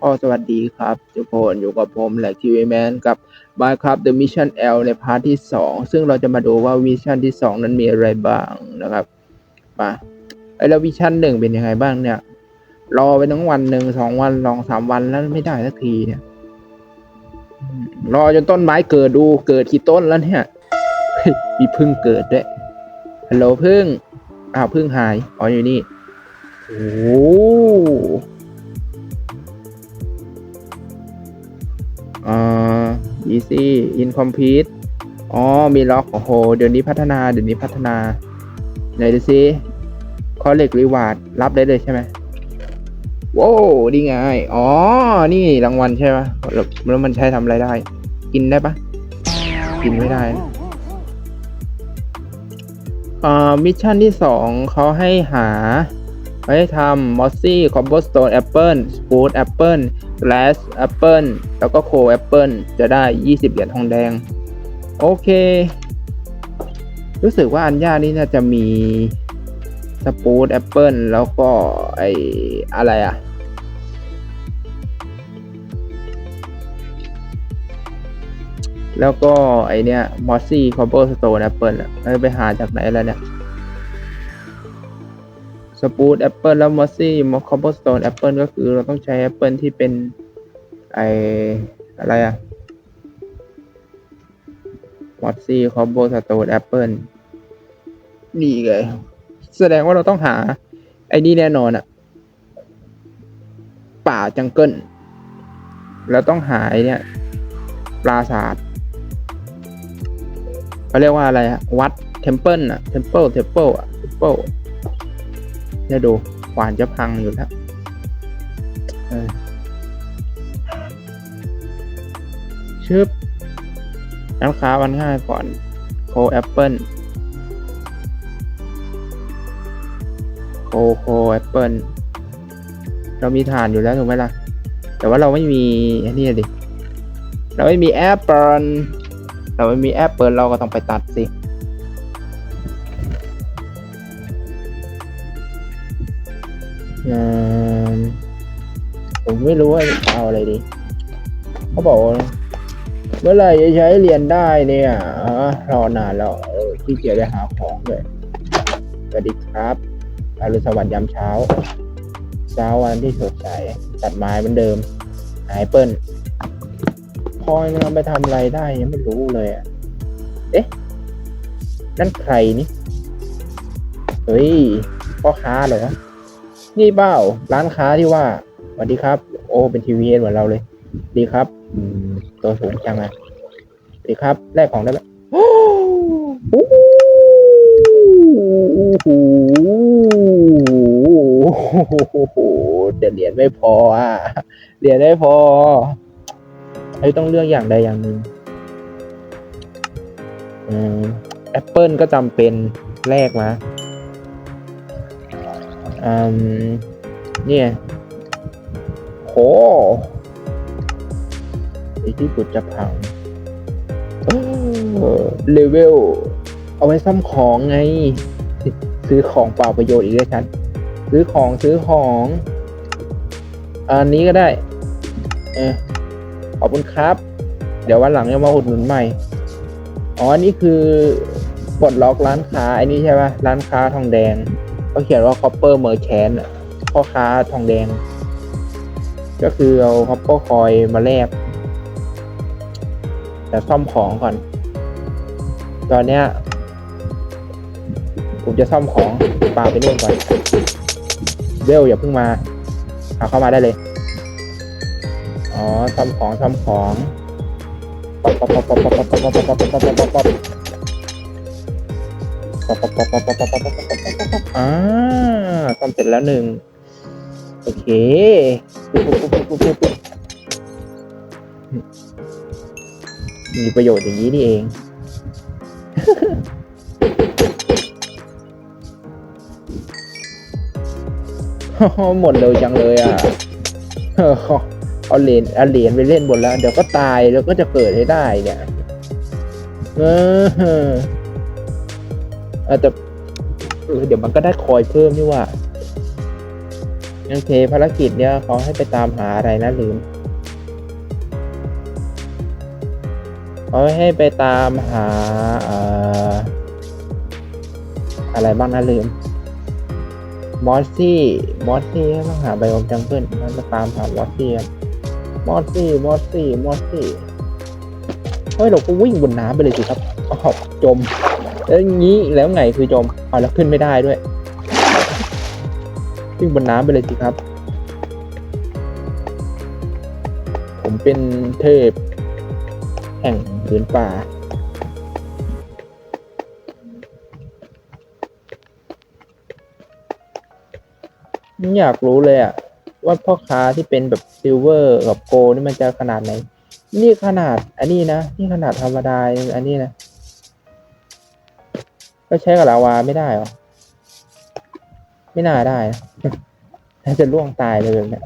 ก็สวัสดีครับทุกคนอยู่กับผมแหลกทีวีแมนกับ Minecraft The Mission L ในพาร์ทที่ 2 ซึ่งเราจะมาดูว่าวิชั่นที่ 2 นั้นมีอะไรบ้างนะครับมาไอ้แล้ววิชั่นหนึ่งเป็นยังไงบ้างเนี่ย รอไปทั้งวันหนึ่งสองวันสองสามวันแล้วไม่ได้สักทีเนี่ยรอจนต้นไม้เกิดดูเกิดกี่ต้นแล้วเนี่ยเฮ้ยมีพึ่งเกิดด้วยฮัลโหลพึ่งอ้าวพึ่งหายอ๋ออยู่นี่โอ้ อ่า easy incomplete อ๋อ มีล็อก โอ้โห เดี๋ยวนี้พัฒนา เดี๋ยวนี้พัฒนา ไหนดูซิคอเล็กรีวาร์ดรับได้เลยใช่ไหมโว้วดีไง อ๋อ นี่รางวัลใช่ปะแล้วแล้วมันใช้ทำอะไรได้ กินได้ปะ กินไม่ได้นะอ่ามิชชั่นที่สองเขาให้หาให้ทำมอสซี่คอมโบสโตนแอปเปิลสปูดแอปเปิล แกลสแอปเปิลแล้วก็โคแอปเปิลจะได้ 20 เหรียญทองแดง โอเค รู้สึกว่าอันย่านี่น่าจะมีสปูดแอปเปิลแล้วก็ไออะไรอะแล้วก็ไอเนี้ยมอสซี่คอมโบสโตนแอปเปิลไปหาจากไหนแล้วเนี่ย สปูดแอปเปิลแล้วมอสซี่มอคอมโบสโตนแอปเปิลก็คือเราต้องใช้แอปเปิลที่เป็นไออะไรอะมอสซี่คอมโบสโตนแอปเปิลนี่ไงแสดงว่าเราต้องหา ไอ้นี่แน่นอนอะป่าจังเกิลแล้วต้องหาไอเนี่ยปราสาทเขาเรียกว่าอะไรอะวัดเทมเพิลอะเทมเพิลเทมเพิลอะเทมเพิล เนี่ยดูขวานจะพังอยู่แล้วชึบร้านค้าวันง่ายก่อนโคแอปเปิลโคโคแอปเปิลเรามีฐานอยู่แล้วถูกไหมล่ะ แต่ว่าเราไม่มีอันนี้ดิเราไม่มีแอปเปิลเราไม่มีแอปเปิลเราก็ต้องไปตัดสิ ผมไม่รู้ว่าจะเอาอะไรดี เขาบอกเมื่อไหร่จะใช้เรียนได้เนี่ยอ๋อรอนานแล้วที่เกียจได้หาของเลยสวัสดีครับอรุณสวัสดิ์ยามเช้า เช้าวันที่สดใสตัดไม้เหมือนเดิมหายเปิ้ลพอยมันเอาไปทำอะไรได้ยังไม่รู้เลยอะ เอ๊ะ นั่นใครนี่ เฮ้ยพ่อค้าเหรอ นี่เปล่าร้านค้าที่ว่าสวัสดีครับ โอ้เป็นทีวีเหมือนเราเลย ดีครับอืมตัวสูงจังอะดีครับ แลกของได้ไหมโอ้โหแต่เหรียญไม่พออะเหรียญไม่พอไอ้ต้องเลือกอย่างใดอย่างหนึ่งอืมแอปเปิลก็จำเป็นแลกมา อืมเนี่ยโหไอที่กุดจะพังเออเลเวล เอาไว้ซ่อมของไง ซื้อของเปล่าประโยชน์อีกด้วยฉัน ซื้อของซื้อของ อันนี้ก็ได้ เออขอบคุณครับ เดี๋ยววันหลังจะมาอุดหนุนใหม่ อ๋อนนี้คือปลดล็อกร้านค้าไอ้นี่ใช่ปะร้านค้าทองแดง เขาเขียนว่า copper merchant พ่อค้าทองแดง ก็คือเอา copper coin มาแลกแต่ซ่อมของก่อน ตอนเนี้ยผมจะซ่อมของปาไปนู่นก่อนเวลอย่าเพิ่งมาเอาเข้ามาได้เลย อ๋อซ่อมของซ่อมของป๊อปป๊อปป๊อปป๊อปป๊อปป๊อปป๊อปป๊อปป๊อปป๊อปป๊ อ่าทำเสร็จแล้วหนึ่งโอเคมีประโยชน์อย่างนี้นี่เองหมดเร็วจังเลยอะ เอาเหรียญเอาเหรียญไปเล่นบนแล้ว เดี๋ยวก็ตายแล้วก็จะเกิดให้ได้เนี่ย เออ ออแต่เออเดี๋ยวมันก็ได้คอยเพิ่มนี่ว่าโอเคภารกิจเนี่ยเขาให้ไปตามหาอะไรนะลืมเขาให้ไปตามหาเอ่อะไรบ้างนะลืมมอสซี่มอสซี่ต้องหาไบโอมจังเกิลมันจะตามหามอสซี่มอสซี่มอสซี่มอสซี่เฮ้ยเราก็วิ่งบนน้ำไปเลยสิครับอ้าวจม แล้วอย่างนี้แล้วไงคือจมเอาแล้วขึ้นไม่ได้ด้วยวิ่งบนน้ำไปเลยสิครับ ผมเป็นเทพ แห่งพื้นป่าอยากรู้เลยอะว่าพ่อค้าที่เป็นแบบซิลเวอร์กับโกลนี่มันจะขนาดไหน นี่ขนาดอันนี้นะ นี่ขนาดธรรมดาอันนี้นะ ก็ใช้กับลาวาไม่ได้หรอ ไม่น่าได้นะน่าจะล่วงตายเลยแบบเนี้ย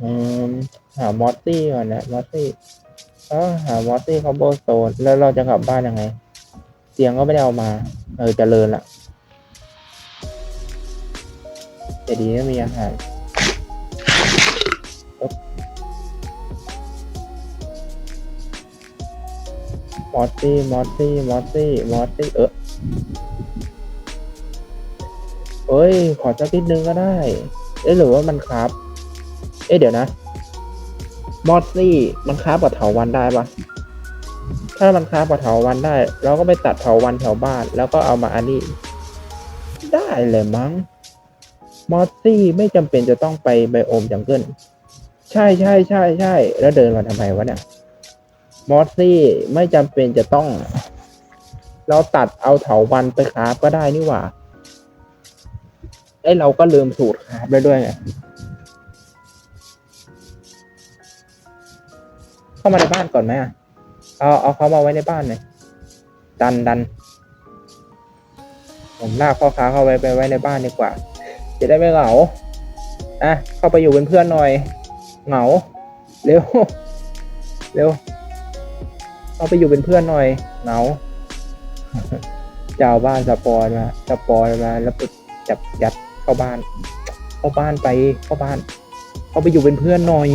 อืมหามอสซี่ก่อนนะมอสซี่เออหามอสซี่คอมโบโซนแล้วเราจะกลับบ้านยังไง เตียงก็ไม่ได้เอามา เออจเจริญละแต่ดีนะมีอาหาร มอสซี่มอสซี่มอสซี่มอสซี่เออเอ้ย ขอสักนิดนึงก็ได้ เอ๊ะหรือว่ามันครับ เอ๊ะเดี๋ยวนะ มอสซี่มันค้าบกับเถาวันได้ปะถ้ามันค้าบกับเถาวันได้ เราก็ไปตัดเถาวันแถวบ้าน แล้วก็เอามาอันนี้ ได้เลยมั้ง มอสซี่ไม่จำเป็นจะต้องไปไบโอมจังเกิลใช่ใช่ใช่ใช่แล้วเดินมาทำไมวะเนี่ย มอสซี่ไม่จำเป็นจะต้อง เราตัดเอาเถาวันไปคราฟก็ได้นี่หว่าไอเราก็ลืมสูตรคราฟได้ด้วยไงเข้ามาในบ้านก่อนไหมอะเอาเอาเขามาไว้ในบ้านหน่อยดันดันผมลากพ่อค้าเข้าไว้ไปไว้ในบ้านดีกว่า จะได้ไม่เหงาอะเข้าไปอยู่เป็นเพื่อนหน่อย เหงา เร็ว เร็ว เข้าไปอยู่เป็นเพื่อนหน่อยเหงาเจ้าบ้านสปอยมาสปอยมาแล้วไปจับยัดเข้าบ้าน เข้าบ้านไปเข้าบ้านเขาไปอยู่เป็นเพื่อนหน่อย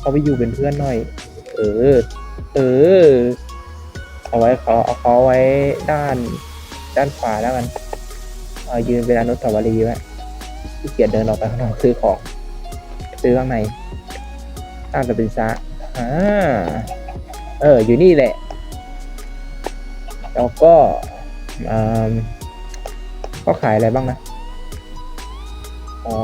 เข้าไปอยู่เป็นเพื่อนหน่อย เออ เออ เอาไว้เขอเอาเขาไว้ด้าน ด้านขวาแล้วกันเอายืนเป็นอนุสาวรีย์ไว้ที่เกียจเดินออกไปข้างนอกซื้อของ ซื้อข้างในข้าจะเป็นซะอ่า เออ อยู่นี่แหละ แล้วก็อ่าก็ขายอะไรบ้างนะ อ๋อ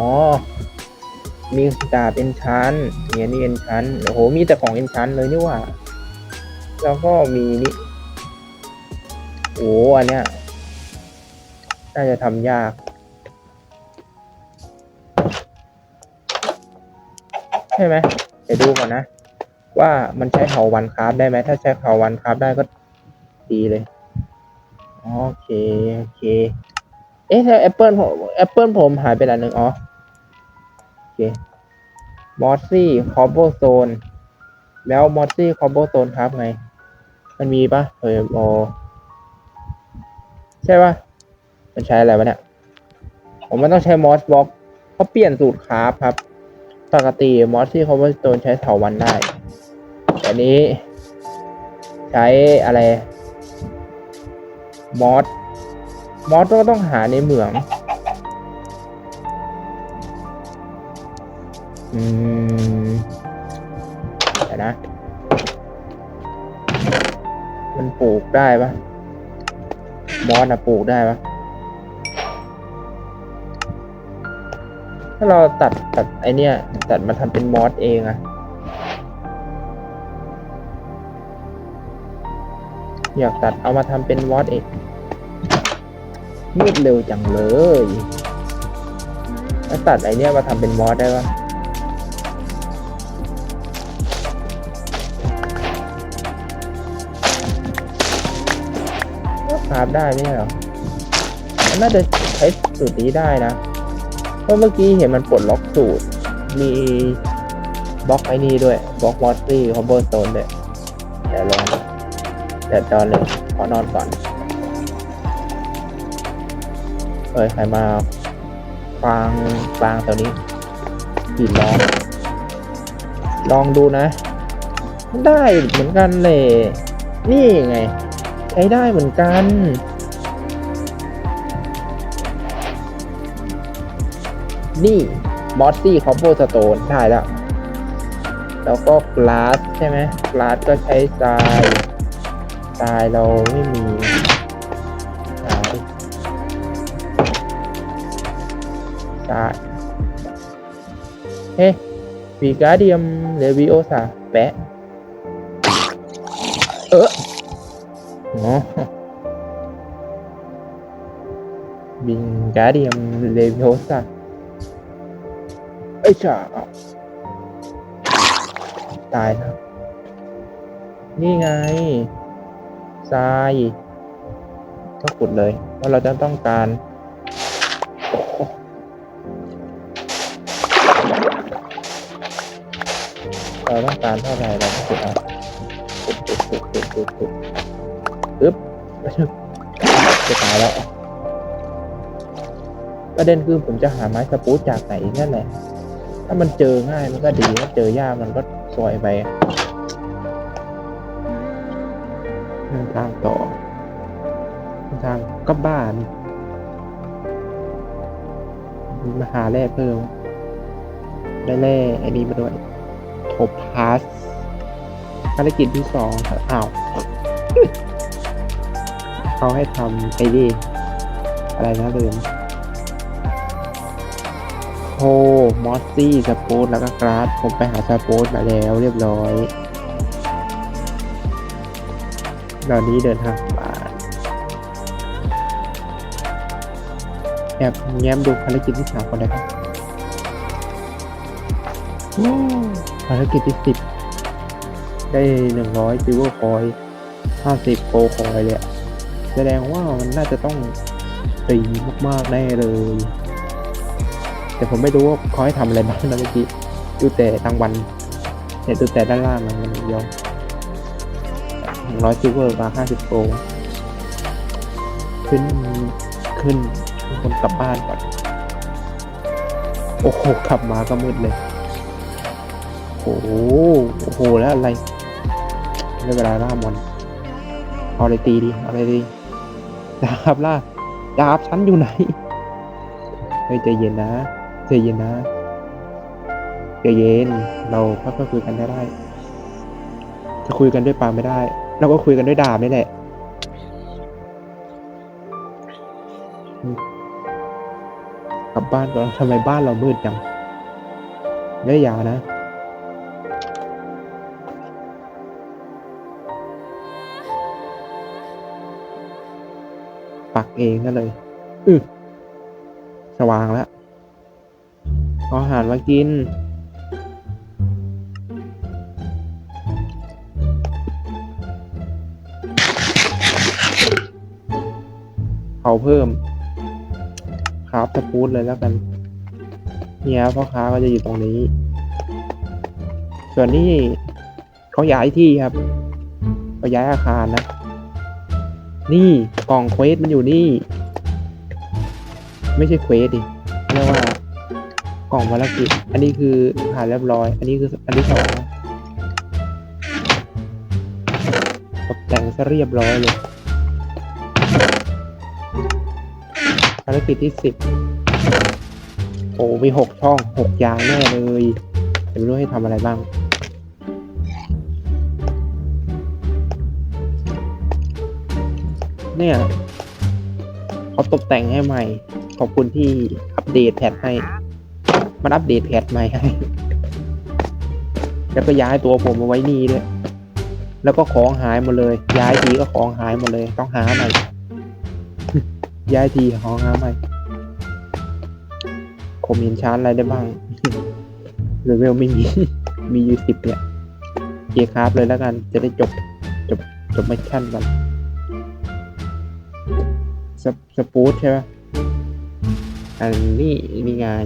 มีดาบเอนชันมีอันนี้เอนชันโอ้โห มีแต่ของเอนชันเลยนี่ว่า แล้วก็มีนี่ โอ้อันเนี้ย น่าจะทำยากใช่ไหมเดี๋ยวดูก่อนนะ ว่ามันใช้เถาวันคราฟได้ไหมถ้าใช้เถาวันคราฟได้ก็ดีเลย โอเค โอเค เอ๊ะแอปเปิลผมแอปเปิลผมหายไปอันหนึ่งอ๋อ โอเคมอสซี่คอ b โบโซนแล้วมอสซี่คอ b โบโซนครับไง มันมีปะเฮ้ยโอใช่ปะมันใช้อะไรวะเนี่ยผมมันต้องใช้มอสบล็อกเขาเปลี่ยนสูตรคราฟครับ ปกติมอสซี่คอ b โบโซนใช้เถาวันได้ แต่นี้ใช้อะไร มอส มอสก็ต้องหาในเหมือง อืมเดี๋ยวนะ มันปลูกได้ปะมอสอะปลูกได้ปะถ้าเราตัดตัดไอเนี้ยตัดมาทำเป็นมอสเองอะ อยากตัดเอามาทำเป็นมอสเองมืดเร็วจังเลยแล้วตัดไอเนี้ยมาทำเป็นมอสได้ปะคราฟได้ไม่ใช่เหรอน่าจะใช้สูตรนี้ได้นะ เพราะเมื่อกี้เห็นมันปลดล็อกสูตร มีบล็อกไอ้นี่ด้วย บล็อกมอสซี่คอมโบโซนด้วยเดี๋ยวลอง เดี๋ยวตอนเลยขอนอนก่อนเฮ้ย ใครมาฟางฟางตัวนี้หินล้อมลองดูนะ ได้เหมือนกันเลย นี่ไง ใช้ได้เหมือนกันนี่บอสซี่คอมโบสโตนได้แล้ว แล้วก็กลาสใช่ไหมกลาสก็ใช้ทราย ทรายเราไม่มีทรายทรายเฮ้วีการเดียมเลวิโอซาแปะ เอออ๋อบิงการเดียมเลวิโอซาเอ้ยจ้าตายแล้วนี่ไง ทรายก็ขุดเลยเพราเราจะต้องการเราต้องการเท่าไหร่เราก็ขุดเอาขุดขุดขุดขุดขุดขุดอึ๊บจะตายแล้วประเด็นคือผมจะหาไม้สปูตจากไหนนั่นแหละถ้ามันเจอง่ายมันก็ดีถ้าเจอยากมันก็ซวยไป เดินทางต่อเดินทางก็บ้านมาหาแร่เพิ่มได้แร่ไอ้นี้มาด้วยโทพาสภารกิจที่สองครับอ้าวเขาให้ทำไอ้นี่อะไรนะลืมโคมอสซี่สปูตแล้วก็กราสผมไปหาสปูตมาแล้วเรียบร้อย ตอนนี้เดินทางมาแอบแง้มดูภารกิจที่สามก่อนได้ครับภารกิจที่สิบได้หนึ่งร้อยซิลเวอร์คอยห้าสิบโกคอยเลยแสดงว่ามันน่าจะต้องตีมากๆแน่เลย แต่ผมไม่รู้ว่าเขาให้ทำอะไรบ้างนะเมื่อกี้ดูแต่รางวัลเนี่ยดูแต่ด้านล่างมันมันเดียว ร้อยซิลเวอร์มาห้าสิบโกขึ้นขึ้นขึ้นคนกลับบ้านก่อน โอ้โหขับมาก็มืดเลย โอ้โหโอ้โหแล้วอะไรได้เวลาล่ามอนเอาอะไรตีดีเอาอะไรดีดาบล่ะดาบฉันอยู่ไหนเฮ้ยใจเย็นนะใจเย็นนะใจเย็นเราค่อยๆคุยกันได้ได้จะคุยกันด้วยปากไม่ได้ เราก็คุยกันด้วยดาบนี่แหละกลับบ้านก่อนทำไมบ้านเรามืดจังไม่ได้ยานะปักเองนั่นเลยอือสว่างแล้วเอาอาหารมากิน เขาเพิ่มคราฟสปูดเลยแล้วกัน เนี่ยพ่อค้าก็จะอยู่ตรงนี้ ส่วนนี้เขาย้ายที่ครับเขาย้ายอาคารนะ นี่กล่องเควสมันอยู่นี่ ไม่ใช่เควสดิเรียกว่ากล่องภารกิจ อันนี้คือผ่านเรียบร้อย อันนี้คืออันที่สองตกแต่งซะเรียบร้อยเลย ภารกิจที่สิบโอ้มีหกช่องหกยางแน่เลยแต่ไม่รู้ให้ทำอะไรบ้าง เนี่ยเขาตกแต่งให้ใหม่ ขอบคุณที่อัปเดตแพทให้ มันอัปเดตแพทใหม่ให้ แล้วก็ย้ายตัวผมมาไว้นี่ด้วย แล้วก็ของหายหมดเลย ย้ายทีก็ของหายหมดเลย ต้องหาใหม่ ย้ายทีของหาใหม่ผมเห็นชาร์จอะไรได้บ้างเลเวลไม่มี มีอยู่สิบเนี่ยเคียร์คราฟเลยแล้วกัน จะได้จบ จบ จบมิชชั่นกันสสปูตใช่ไหมอันนี้มีงาน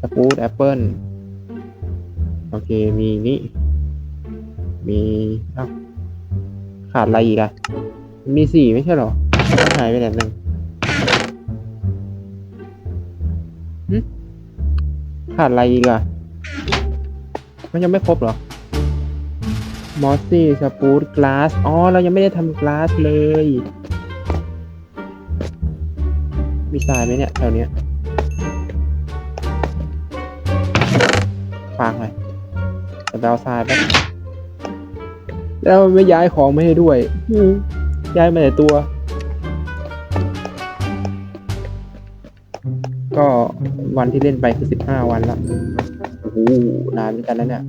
สปูตแอปเปิลโอเค มีนี่ มีอ้าขาดอะไรอีกอะมีสี่ไม่ใช่หรอ หายไปไหนหนึ่ง ขาดอะไรอีกอะมันยังไม่ครบเหรอ มอสซี่สปูตกลาส อ๋อ เรายังไม่ได้ทำกลาสเลย มีทรายไหมเนี่ยแถวเนี้ยฟางเลยจะไปเอาทรายแป๊บแล้วไม่ย้ายของไม่ให้ด้วย ย้ายมาแต่ตัว ก็วันที่เล่นไปคือสิบห้าวันละโอ้โหนานเหมือนกันแล้วเนี่ย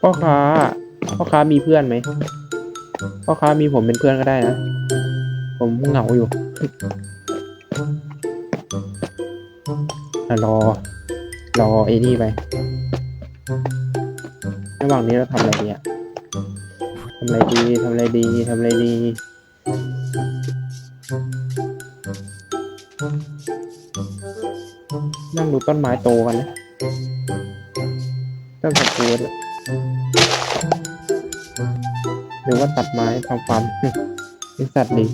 พ่อค้าพ่อค้ามีเพื่อนไหมพ่อค้ามีผมเป็นเพื่อนก็ได้นะ ผมเหงาอยู่รอ รอไอ้นี่ไประหว่างนี้เราทำอะไรดีอะทำอะไรดีทำอะไรดีทำอะไรดี งดูต้นไม้โตกันนะต้นสะกูดหรือว่าตัดไม้ทำฟาร์มเป็นสัตว์ดี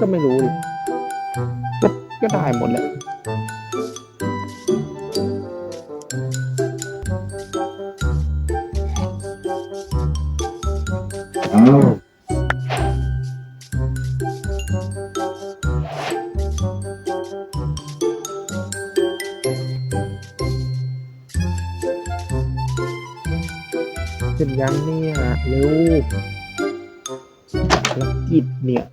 ก็ไม่รู้ดิก็ก็ได้หมดแหละเส ภารกิจเนี่ย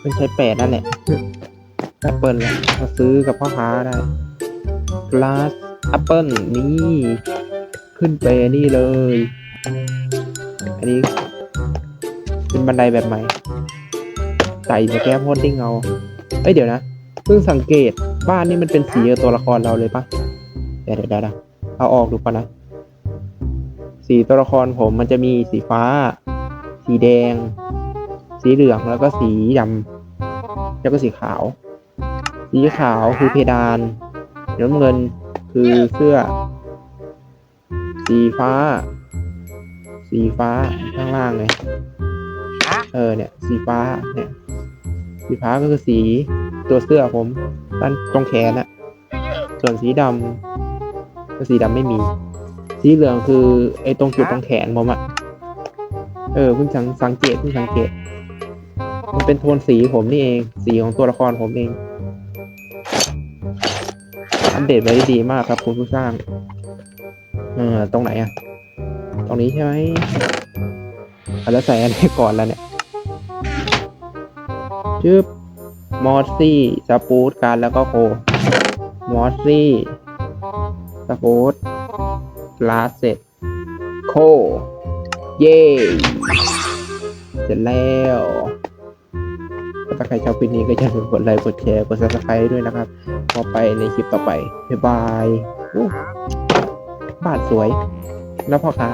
เป็นใช้แปดนั่นแหละแอปเปิลละมาซื้อกับพ่อค้าได้ glass apple นี่ ขึ้นไปนี่เลย อันนี้ เป็นบันไดแบบใหม่ใส่มาแก้พดดิ้งเอาเอ้ยเดี๋ยวนะ เพิ่งสังเกตบ้านนี่มันเป็นสีตัวละครเราเลยปะเดี๋ยวเดี๋ยวเดี๋ยวเอาออกดูก่อนนะ สีตัวละครผมมันจะมีสีฟ้า สีแดง สีเหลืองแล้วก็สีดำแล้วก็สีขาว สีขาวคือเพดานน้ำเงินคือเสื้อ สีฟ้า สีฟ้าข้างล่างไงเออเนี่ย สีฟ้าเนี่ยสีฟ้าก็คือสีตัวเสื้อผมด้านตรงแขนอะส่วนสีดำก็สีดำไม่มี สีเหลืองคือไอ้ตรงจุดตรงแขนผมอะเออเพิ่งสังสังเกตเพิ่งสังเกต มันเป็นโทนสีผมนี่เอง สีของตัวละครผมเอง อัปเดตไว้ได้ดีมากครับคุณผู้สร้าง เออตรงไหนอะตรงนี้ใช่ไหมแล้วใส่อันนี้ก่อนแล้วเนี่ยชืบมอสซี่สปูตการแล้วก็โคมอสซี่สปูต ลาเสร็จ โค เย่เสร็จแล้วถ้าใครชอบคลิปนี้ก็อย่าลืมกดไลค์กดแชร์กด subscribe ด้วยนะครับพอไปในคลิปต่อไป บ๊ายบายบ้านสวย แล้วพ่อค้า